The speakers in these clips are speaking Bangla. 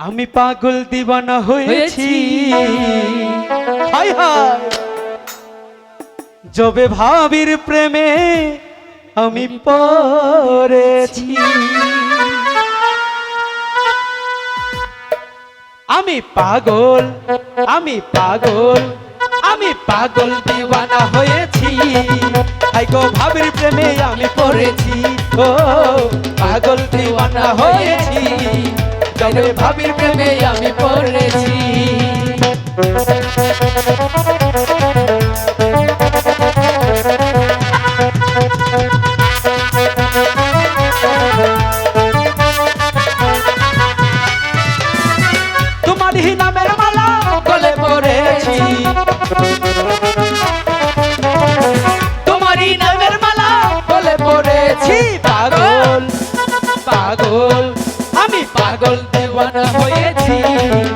আমি পাগল দিবানা হয়েছি। হায় হায় যবে ভাবির প্রেমে আমি পড়েছি। আমি পাগল আমি পাগল আমি পাগল দিওয়ানা হয়েছি। গো ভাবির প্রেমে আমি পড়েছি। ও পাগল দিওয়ানা হয়েছি। যবে ভাবির প্রেমে আমি পড়েছি। পাগল দেওয়ানা হয়েছি।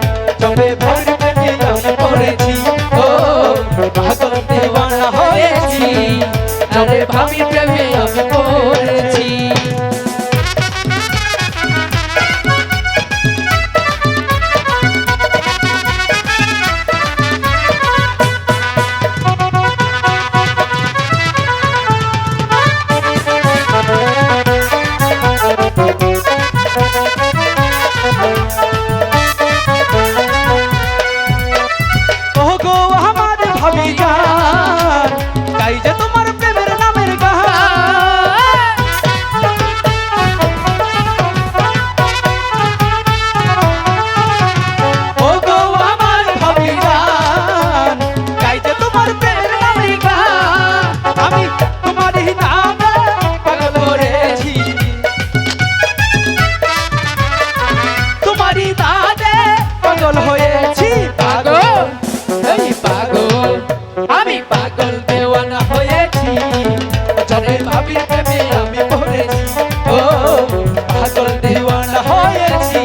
পাগল হয়েছি, পাগল। এই পাগল, আমি পাগল দেওয়ানা হয়েছি। চলে ভাবি প্রেমে আমি পড়েছি, ও, পাগল দেওয়ানা হয়েছি।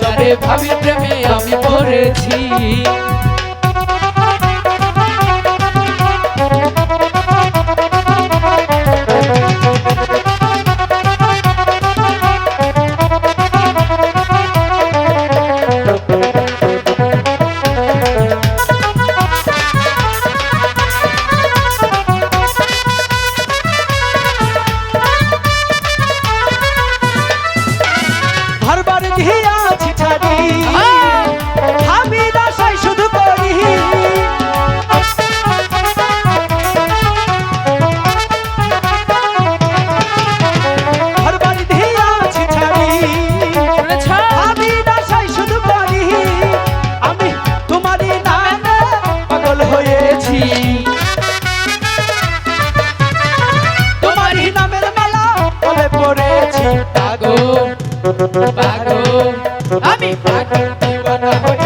চলে ভাবি প্রেমে আমি পড়েছি। পাগল পাগল আমি পাগল দিওয়ানা হয়েছি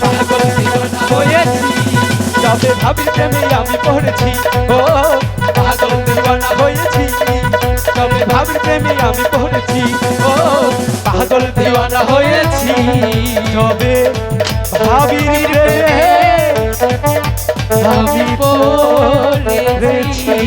যবে ভাবি প্রেমে আমি পড়েছি। ও, পাগল দিওয়ানা হয়েছি। তবে ভাবির প্রেমে আমি পড়েছি। ও, পাগল দিওয়ানা হয়েছি। তবে ভাবির প্রেমে আমি পড়েছি।